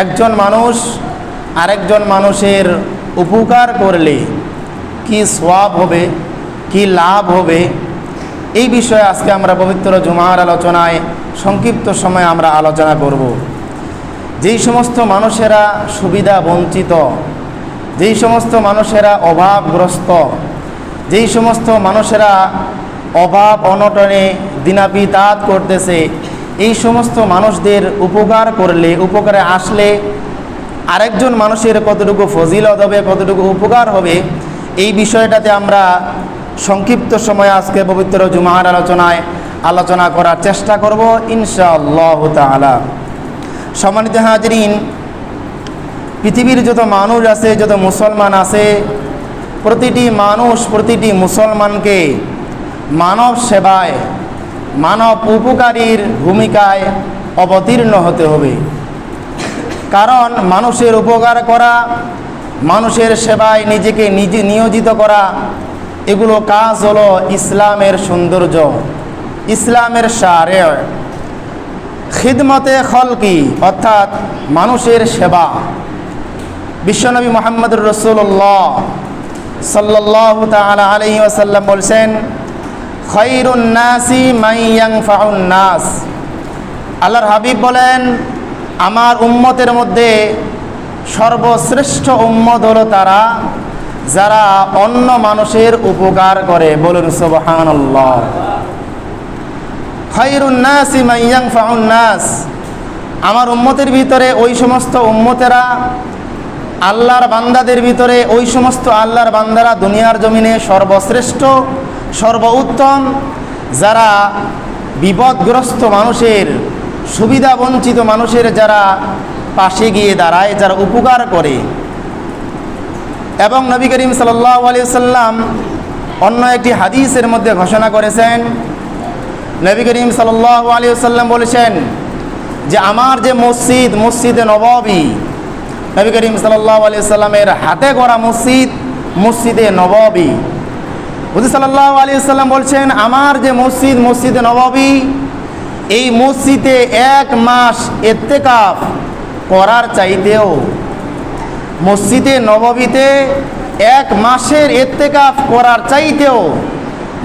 একজন মানুষ আরেকজন মানুষের উপকার করলে কি সোয়াব হবে, কি লাভ হবে? এই বিষয়ে আজকে আমরা পবিত্র জুমার আলোচনায়, সংক্ষিপ্ত সময় আমরা আলোচনা করব। যেই সমস্ত মানুষেরা সুবিধা বঞ্চিত, যেই সমস্ত মানুষেরা অভাবগ্রস্ত, যেই সমস্ত মানুষেরা অভাব অনটনে দিনাপিতাত করতেছে এই সমস্ত মানুষদের উপকার করলে, উপকারে আসলে আরেকজন মানুষের কতটুকু ফজিলত হবে, কতটুকু উপকার হবে, এই বিষয়টাতে আমরা সংক্ষিপ্ত সময় আজকে পবিত্র জুমার আলোচনায় আলোচনা করার চেষ্টা করব ইনশাআল্লাহ তাআলা। সম্মানিত হাজরিন, পৃথিবীর যত মানুষ আছে, যত মুসলমান আছে, প্রতিটি মানুষ, প্রতিটি মুসলমানকে মানব সেবায় মানব উপকারীর ভূমিকায় অবতীর্ণ হতে হবে। কারণ মানুষের উপকার করা, মানুষের সেবায় নিজেকে নিজে, নিয়োজিত করা, এগুলো কাজ হলো ইসলামের সৌন্দর্য, ইসলামের সারে। খিদমতে খলকি, অর্থাৎ মানুষের সেবা। বিশ্বনবী মোহাম্মদুর রসুল্লাহ সাল্লাহ তালা আলহি আসাল্লাম বলছেন খৈরুন্নাসি মাইয়াং আল্লাহর হাবিব বলেন, আমার উম্মতের মধ্যে সর্বশ্রেষ্ঠ উম্মত হলো তারা যারা অন্য মানুষের উপকার করে। বলুন খৈরুন্নাসি মাইয়াং আমার উম্মতের ভিতরে ওই সমস্ত উম্মতেরা আল্লাহর বান্দাদের ভিতরে ওই সমস্ত আল্লাহর বান্দারা দুনিয়ার জমিনে সর্বশ্রেষ্ঠ সর্বোত্তম, যারা বিপদগ্রস্ত মানুষের সুবিধা বঞ্চিত মানুষের যারা পাশে গিয়ে দাঁড়ায়, যারা উপকার করে। এবং নবী করিম সাল্লাহ সাল্লাম অন্য একটি হাদিসের মধ্যে ঘোষণা করেছেন। নবী করিম সাল্লাহ সাল্লাম বলেছেন যে, আমার যে মসজিদ, মসজিদে নবাবী। নবী করিম সাল্লাহ সাল্লামের হাতে গড়া মসজিদ, মসজিদে নবাবী। হুদি সাল্লাহ আলী সাল্লাম বলছেন, আমার যে মসজিদ, মসজিদে নবাবী, এই মসজিদে এক মাস এত্তেকাফ করার চাইতেও মসজিদে নববীতে এক মাসের এত্তেকাফ করার চাইতেও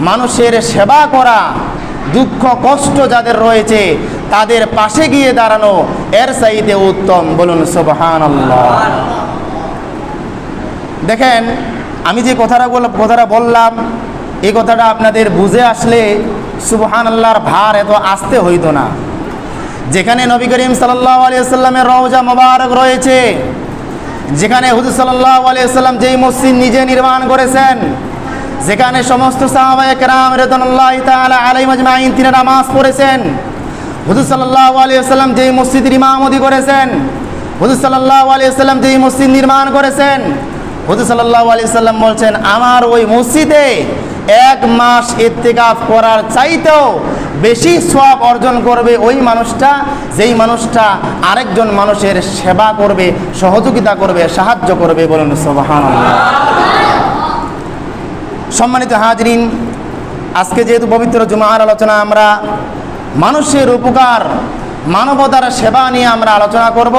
মানুষের সেবা করা, দুঃখ, কষ্ট যাদের রয়েছে, তাদের পাশে গিয়ে দাঁড়ানো, এর চাইতে উত্তম। বলুন সুবহান দেখেন আমি যে কথাটা কথাটা বললাম এই কথাটা আপনাদের বুঝে আসলে সুবহান আল্লাহর ভার এত আসতে হইতো না। যেখানে নবী করিম সাল্লাহ আলিয়াল্লামের রওজা মোবারক রয়েছে, যেখানে হুজুর সাল্লাহ আলিয়াল্লাম যেই মসজিদ নিজে নির্মাণ করেছেন, যেখানে সমস্ত সাহাবায়ে কেরাম রেদনুল্লাহ তিনি নামাজ পড়েছেন। হুজুর সাল্লাহ আলিয়াল্লাম যেই মসজিদের ইমামতি করেছেন, হুজুর সাল্লাহ আলিয়াল্লাম যেই মসজিদ নির্মাণ করেছেন হুজুর আলিয়াল্লাম বলছেন, আমার ওই মসজিদে এক মাস ইত্তেকাফ করার চাইতেও বেশি সওয়াব অর্জন করবে ওই মানুষটা, যেই মানুষটা আরেকজন মানুষের সেবা করবে, সহযোগিতা করবে, সাহায্য করবে। বলুন, সুবহানাল্লাহ। সম্মানিত হাজরিন, আজকে যেহেতু পবিত্র জুমার আলোচনা, আমরা মানুষের উপকার, মানবতার সেবা নিয়ে আমরা আলোচনা করব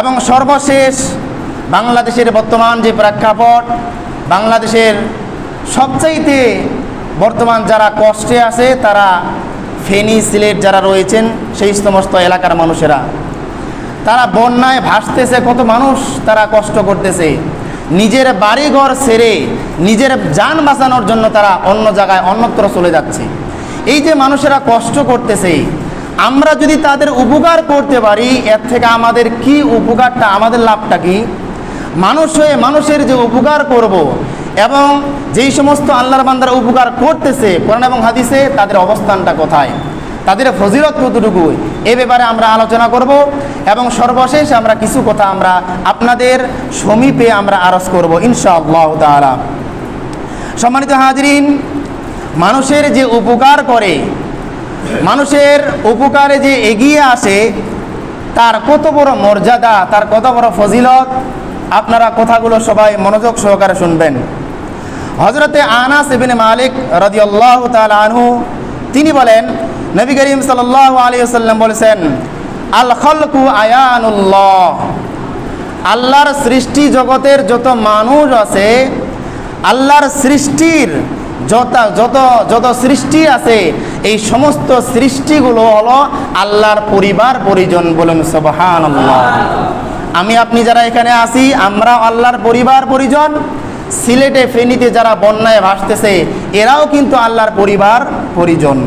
এবং সর্বশেষ বাংলাদেশের বর্তমান যে প্রেক্ষাপট, বাংলাদেশের সবচাইতে বর্তমান যারা কষ্টে আছে, তারা ফেনী সিলেট যারা রয়েছেন, সেই সমস্ত এলাকার মানুষেরা। তারা বন্যায় ভাসতেছে, কত মানুষ তারা কষ্ট করতেছে। নিজের বাড়িঘর সেরে নিজের যান বাঁচানোর জন্য তারা অন্য জায়গায়, অন্যত্র চলে যাচ্ছে। এই যে মানুষেরা কষ্ট করতেছে, আমরা যদি তাদের উপকার করতে পারি, এর থেকে আমাদের কি উপকারটা, আমাদের লাভটা কি? মানুষ হয়ে মানুষের যে উপকার করব এবং যেই সমস্ত আল্লাহর বান্দারা উপকার করতেছে, কোরআন এবং হাদিসে তাদের অবস্থানটা কোথায়? তাদের ফজিলত কতটুকু? এ ব্যাপারে আমরা আলোচনা করব এবং সর্বশেষ আমরা কিছু কথা আমরা আপনাদের সমীপে আমরা আরজ করব, ইনশাআল্লাহ তাআলা। সম্মানিত হাজরিন, মানুষের যে উপকার করে, মানুষের উপকারে যে এগিয়ে আসে, তার কত বড় মর্যাদা, তার কত বড় ফজিলত আপনারা কথাগুলো সবাই মনোযোগ সহকারে শুনবেন। হজরতে আনাস ইবিন মালিক রদিয়াল্লাহ আনহু, তিনি বলেন, নবী করিম সাল্লাহ আলী সাল্লাম বলেছেন, আল খলকু আয়ানুল্লাহ। আল্লাহর সৃষ্টি জগতের যত মানুষ আছে, আল্লাহর সৃষ্টির যত যত যত সৃষ্টি আছে, এই সমস্ত সৃষ্টিগুলো হলো আল্লাহর পরিবার পরিজন বলুন সবহান আমি আপনি যারা এখানে আসি আমরা আল্লাহর পরিবার, পরিজন, সিলেটে ফেনীতে যারা বন্যায় ভাসতেছে, এরাও কিন্তু আল্লাহর পরিবার, পরিজন।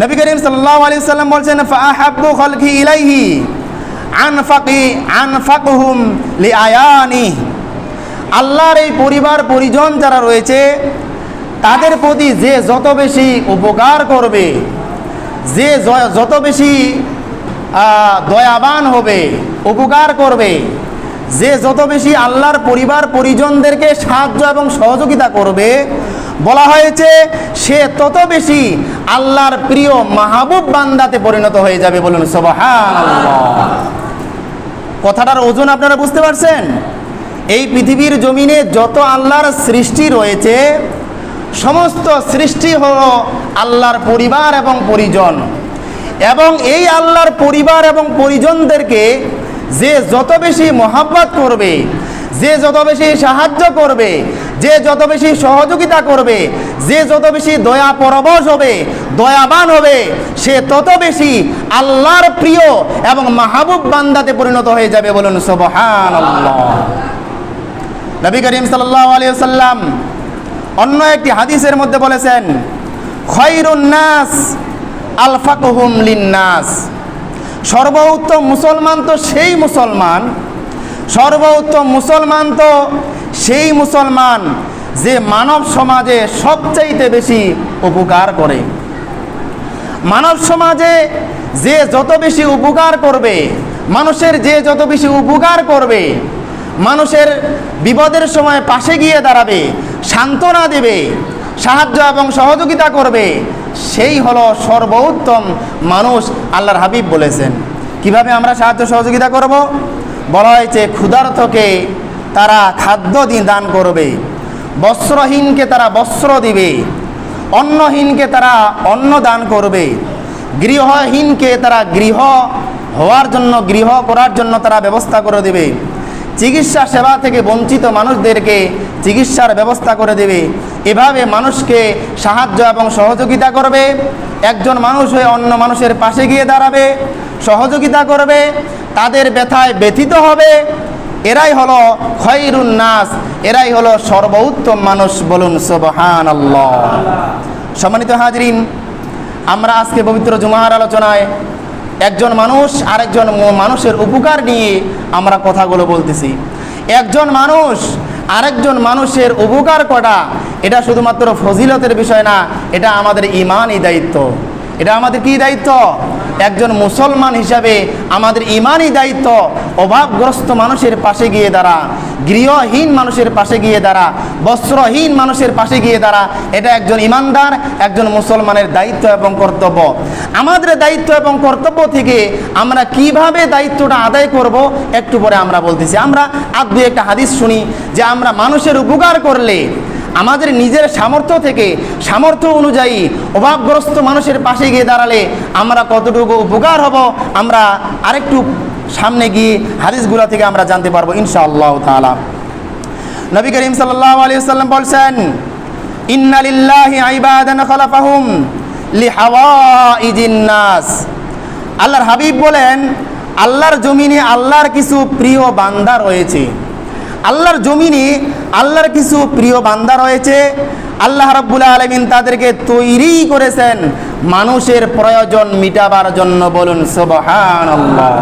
নবী করিম সাল্লাল্লাহু আলাইহি সাল্লাম বলছেন, ফাহাব্বু খালকি ইলাইহি আনফাকি আনফাকুহুম লিআয়ানি। আল্লাহর এই পরিবার, পরিজন যারা রয়েছে, তাদের প্রতি যে যত বেশি উপকার করবে যে, যত বেশি দয়াবান হবে, উপকার করবে। যে যত বেশি আল্লাহর পরিবার পরিজনদেরকে সাহায্য এবং সহযোগিতা করবে, বলা হয়েছে, সে তত বেশি আল্লাহর প্রিয় মাহবুব বান্দাতে পরিণত হয়ে যাবে বলুন কথাটার ওজন আপনারা বুঝতে পারছেন? এই পৃথিবীর জমিনে যত আল্লাহর সৃষ্টি রয়েছে, সমস্ত সৃষ্টি হলো আল্লাহর পরিবার এবং পরিজন। এবং এই আল্লাহর পরিবার এবং পরিজনদেরকে যে যত বেশি মহাব্বত করবে, যে যত বেশি সাহায্য করবে, যে যত বেশি সহযোগিতা করবে, যে যত বেশি দয়া পরবশ হবে, দয়াবান হবে, সে তত বেশি আল্লাহর প্রিয় এবং মাহবুব বান্দাতে পরিণত হয়ে যাবে বলুন সুবহান নবী করিম আলাইহি সাল্লাম অন্য একটি হাদিসের মধ্যে বলেছেন খয়রুন নাস আলফাকুহুম লিন্নাস। সর্বোত্তম মুসলমান তো সেই মুসলমান, সর্বোত্তম মুসলমান তো সেই মুসলমান যে মানব সমাজে সবচাইতে বেশি উপকার করে। মানব সমাজে যে যত বেশি উপকার করবে, মানুষের যে যত বেশি উপকার করবে, মানুষের বিপদের সময় পাশে গিয়ে দাঁড়াবে, সান্ত্বনা দেবে সাহায্য এবং সহযোগিতা করবে, সেই হলো সর্বোত্তম মানুষ আল্লাহর হাবিব বলেছেন। কীভাবে আমরা সাহায্য সহযোগিতা করব? বলা হয়েছে ক্ষুধার্থকে তারা খাদ্য দিয়ে দান করবে, বস্ত্রহীনকে তারা বস্ত্র দিবে, অন্নহীনকে তারা অন্ন দান করবে, গৃহহীনকে তারা গৃহ হওয়ার জন্য, গৃহ করার জন্য তারা ব্যবস্থা করে দেবে। চিকিৎসা সেবা থেকে বঞ্চিত মানুষদেরকে চিকিৎসার ব্যবস্থা করে দেবে। এভাবে মানুষকে সাহায্য এবং সহযোগিতা করবে। একজন মানুষ হয়ে অন্য মানুষের পাশে গিয়ে দাঁড়াবে, সহযোগিতা করবে, তাদের ব্যথায় ব্যথিত হবে। এরাই হলো খয়রুন নাস, এরাই হলো সর্বোত্তম মানুষ বলুন সুবহান সম্মানিত হাজরিন, আমরা আজকে পবিত্র জুমার আলোচনায় একজন মানুষ আরেকজন মানুষের উপকার নিয়ে আমরা কথাগুলো বলতেছি। একজন মানুষ আরেকজন মানুষের উপকার করা এটা শুধুমাত্র ফজিলতের বিষয় না, এটা আমাদের ইমানই দায়িত্ব। এটা আমাদের কি দায়িত্ব? একজন মুসলমান হিসাবে আমাদের ইমানই দায়িত্ব অভাবগ্রস্ত মানুষের পাশে গিয়ে দাঁড়া, গৃহহীন মানুষের পাশে গিয়ে দাঁড়া, বস্ত্রহীন মানুষের পাশে গিয়ে দাঁড়া, এটা একজন ইমানদার, একজন মুসলমানের দায়িত্ব এবং কর্তব্য। আমাদের দায়িত্ব এবং কর্তব্য থেকে আমরা কীভাবে দায়িত্বটা আদায় করব, একটু পরে আমরা বলতেছি। আমরা আর একটা হাদিস শুনি যে আমরা মানুষের উপকার করলে আমাদের নিজের সামর্থ্য থেকে, সামর্থ্য অনুযায়ী অভাবগ্রস্ত মানুষের পাশে গিয়ে দাঁড়ালে আমরা কতটুকু উপকার হব, আমরা আরেকটু সামনে গিয়ে হাদিসগুলো থেকে আমরা জানতে পারব ইনশাআল্লাহ তাআলা। নবী করিম সাল্লাল্লাহু আলাইহি সাল্লাম বলছেন, ইন্না লিল্লাহি ইবাদান খালাফাহুম লিহাওয়াইজিন নাস। আল্লাহর হাবিব বলেন, আল্লাহর জমিনে আল্লাহর কিছু প্রিয় বান্দা রয়েছে। আল্লাহর জমিনে আল্লাহর কিছু প্রিয় বান্দা রয়েছে। আল্লাহ রাব্বুল আলামিন তাদেরকে তৈরি করেছেন মানুষের প্রয়োজন মিটাবার জন্য বলুন, সুবহানাল্লাহ।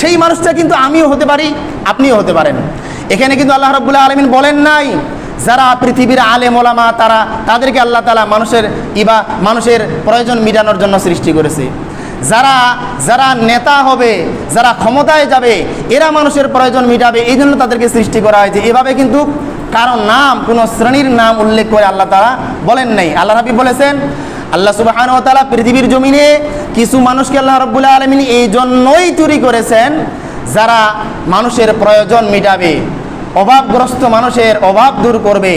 সেই মানুষটা কিন্তু আমিও হতে পারি, আপনিও হতে পারেন। এখানে কিন্তু আল্লাহ রাব্বুল আলামিন বলেন নাই, যারা পৃথিবীর আলেম মোলামা তারা তাদেরকে আল্লাহ তালা মানুষের ইবা, মানুষের প্রয়োজন মিটানোর জন্য সৃষ্টি করেছে। যারা যারা নেতা হবে, যারা ক্ষমতায় যাবে, এরা মানুষের প্রয়োজন মিটাবে, এই জন্য তাদেরকে সৃষ্টি করা হয়েছে। এভাবে কিন্তু কারও নাম, কোনো শ্রেণির নাম উল্লেখ করে আল্লাহ তারা বলেন নাই। আল্লাহ হাবিব বলেছেন, আল্লাহ সুবাহান ও তালা পৃথিবীর জমিনে কিছু মানুষকে আল্লাহ রব্বুল্লাহ আলমিন এই জন্যই চুরি করেছেন, যারা মানুষের প্রয়োজন মিটাবে, অভাবগ্রস্ত মানুষের অভাব দূর করবে।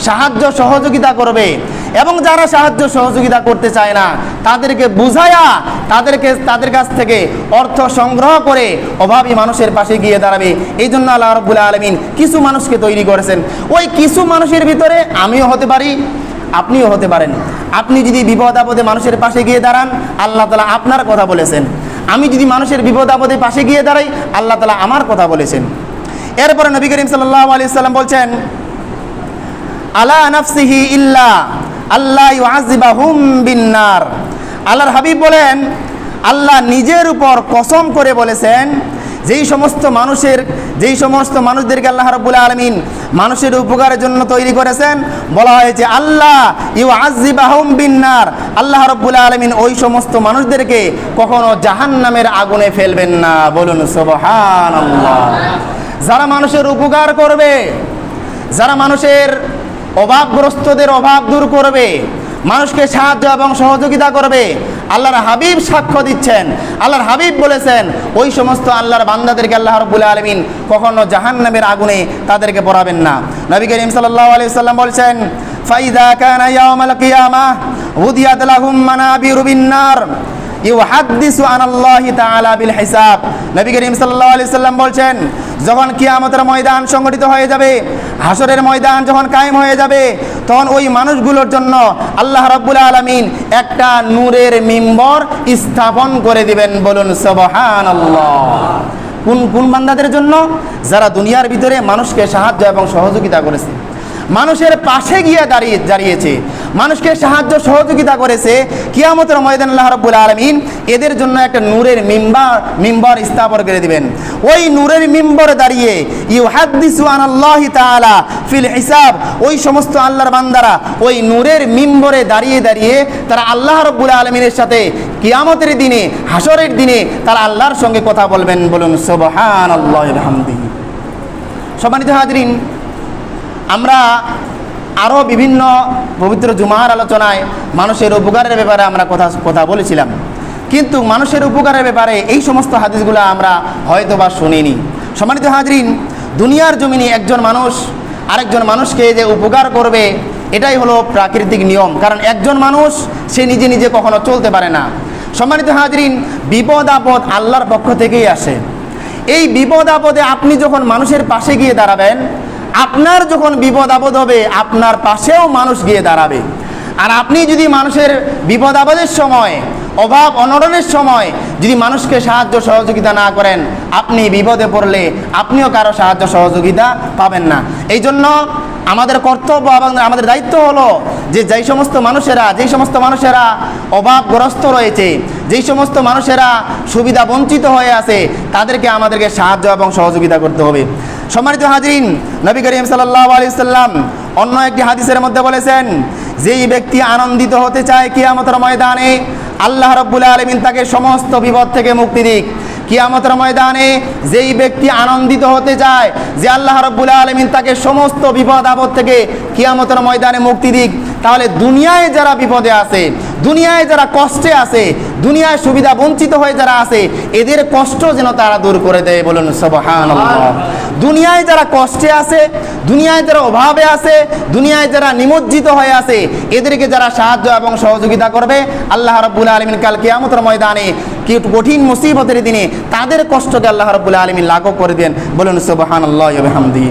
সাহায্য সহযোগিতা করবে। এবং যারা সাহায্য সহযোগিতা করতে চায় না, তাদেরকে বুঝায়া, তাদেরকে, তাদের কাছ থেকে অর্থ সংগ্রহ করে অভাবী মানুষের পাশে গিয়ে দাঁড়াবে। এই জন্য আল্লাহ রব্বুল আলমিন কিছু মানুষকে তৈরি করেছেন। ওই কিছু মানুষের ভিতরে আমিও হতে পারি, আপনিও হতে পারেন। আপনি যদি বিপদ আপদে মানুষের পাশে গিয়ে দাঁড়ান, আল্লাহ তালা আপনার কথা বলেছেন। আমি যদি মানুষের বিপদ আপদে পাশে গিয়ে দাঁড়াই, আল্লাহ তালা আমার কথা বলেছেন। এরপরে নবী করিম সাল্লাহ আলি সাল্লাম বলছেন আলা নাফসিহি ইল্লা আল্লাহ ইউআযিবাহুম বিন্নার। আল্লাহর হাবিব বলেন, আল্লাহ নিজের উপর কসম করে বলেছেন, যেই সমস্ত মানুষের, যেই সমস্ত মানুষদেরকে আল্লাহ রাব্বুল আলামিন মানুষের উপকারের জন্য তৈরি করেছেন, বলা হয়েছে আল্লাহ ইউ আজিবাহুম বিন্নার। আল্লাহ রাব্বুল আলমিন ওই সমস্ত মানুষদেরকে কখনো জাহান্নামের আগুনে ফেলবেন না। বলুন সুবহানাল্লাহ। যারা মানুষের উপকার করবে, যারা মানুষের অভাবগ্রস্তদের অভাব দূর করবে, মানুষকে সাহায্য এবং সহযোগিতা করবে। আল্লাহর হাবিব সাক্ষ্য দিচ্ছেন, আল্লাহর হাবিব বলেছেন, ওই সমস্ত আল্লাহর বান্দাদেরকে আল্লাহ রব্বুল আলমিন কখনো জাহান্নামের আগুনে তাদেরকে পড়াবেন না। নবী করিম সাল্লাহ আলি সাল্লাম বলছেন, ফাইদা কানা ইয়াউমাল কিয়ামাহ উদিয়াত লাহুম মানাবিরু বিন্নার ইউহাদ্দিসু আনাল্লাহি তাআলা বিল হিসাব। নবী করিম সাল্লাল্লাহু আলাইহি সাল্লাম বলছেন, যখন কিয়ামতের ময়দান সংগঠিত হয়ে যাবে হাসরের ময়দান যখন কায়েম হয়ে যাবে, তখন ওই মানুষগুলোর জন্য আল্লাহ রাব্বুল আলামিন একটা নূরের মিম্বর স্থাপন করে দিবেন বলুন সুবহানাল্লাহ। কোন কোন বান্দাদের জন্য? যারা দুনিয়ার ভিতরে মানুষকে সাহায্য এবং সহযোগিতা করেছে। মানুষের পাশে গিয়ে দাঁড়িয়ে দাঁড়িয়েছে। মানুষকে সাহায্য সহযোগিতা করেছে কিয়ামতের ময়দান আল্লাহ রাব্বুল আলমিন। এদের জন্য একটা নূরের মিম্বার মিম্বর স্থাপন করে দিবেন। ওই নূরের মিম্বরে দাঁড়িয়ে ইউহাদ্দিসু আনাল্লাহি তাআলা ফিল হিসাব। ওই সমস্ত আল্লাহর বান্দারা ওই নূরের মিম্বরে দাঁড়িয়ে দাঁড়িয়ে তারা আল্লাহ রাব্বুল আলমিনের সাথে কিয়ামতের দিনে হাসরের দিনে তারা আল্লাহর সঙ্গে কথা বলবেন। বলুন ওয়া বিহামদিহি। সম্মানিত হাজরিন আমরা আরও বিভিন্ন পবিত্র জুমার আলোচনায় মানুষের উপকারের ব্যাপারে আমরা কথা কথা বলেছিলাম। কিন্তু মানুষের উপকারের ব্যাপারে এই সমস্ত হাদিসগুলো আমরা হয়তো বা শুনিনি। সম্মানিত হাজরিন, দুনিয়ার জমিনে একজন মানুষ, আরেকজন মানুষকে যে উপকার করবে, এটাই হলো প্রাকৃতিক নিয়ম। কারণ একজন মানুষ, সে নিজে নিজে কখনো চলতে পারে না। সম্মানিত হাজরিন, বিপদ আপদ আল্লাহর পক্ষ থেকেই আসে। এই বিপদ আপদে আপনি যখন মানুষের পাশে গিয়ে দাঁড়াবেন আপনার যখন বিপদ আপদ হবে, আপনার পাশেও মানুষ গিয়ে দাঁড়াবে। আর আপনি যদি মানুষের বিপদ আপদের সময়, অভাব অনটনের সময় যদি মানুষকে সাহায্য সহযোগিতা না করেন, আপনি বিপদে পড়লে আপনিও কারও সাহায্য সহযোগিতা পাবেন না। এই জন্য আমাদের কর্তব্য এবং আমাদের দায়িত্ব হলো যে যেই সমস্ত মানুষেরা, যেই সমস্ত মানুষেরা অভাবগ্রস্ত রয়েছে, যেই সমস্ত মানুষেরা সুবিধা বঞ্চিত হয়ে আছে, তাদেরকে আমাদেরকে সাহায্য এবং সহযোগিতা করতে হবে। সম্মানিত হাজরিন, নবী করিম সাল্লাহ আলি সাল্লাম অন্য একটি হাদিসের মধ্যে বলেছেন, যেই ব্যক্তি আনন্দিত হতে চায় কিয়ামতের ময়দানে, আল্লাহ রব্বুল আলমিন তাকে সমস্ত বিপদ থেকে মুক্তি দিক। কিয়ামতের ময়দানে যেই ব্যক্তি আনন্দিত হতে চায়, যে আল্লাহ রব্বুল আলমিন তাকে সমস্ত বিপদ আপদ থেকে কিয়ামতের ময়দানে মুক্তি দিক। তাহলে দুনিয়ায় যারা বিপদে আছে দুনিয়ায় যারা কষ্টে আছে দুনিয়ায় সুবিধা বঞ্চিত হয়ে যারা আছে এদের কষ্ট যেন তারা দূর করে দেয় বলুন সবহান দুনিয়ায় যারা কষ্টে আছে দুনিয়ায় যারা অভাবে আছে দুনিয়ায় যারা নিমজ্জিত হয়ে আছে এদেরকে যারা সাহায্য এবং সহযোগিতা করবে আল্লাহ রব্বুল আলমিন কাল কিয়ামতের ময়দানে কি কঠিন মুসিবতের দিনে তাদের কষ্টকে আল্লাহ রব্বুল আলমিন লাঘব করে দেন বলুন সুবহান আল্লাহ হামদি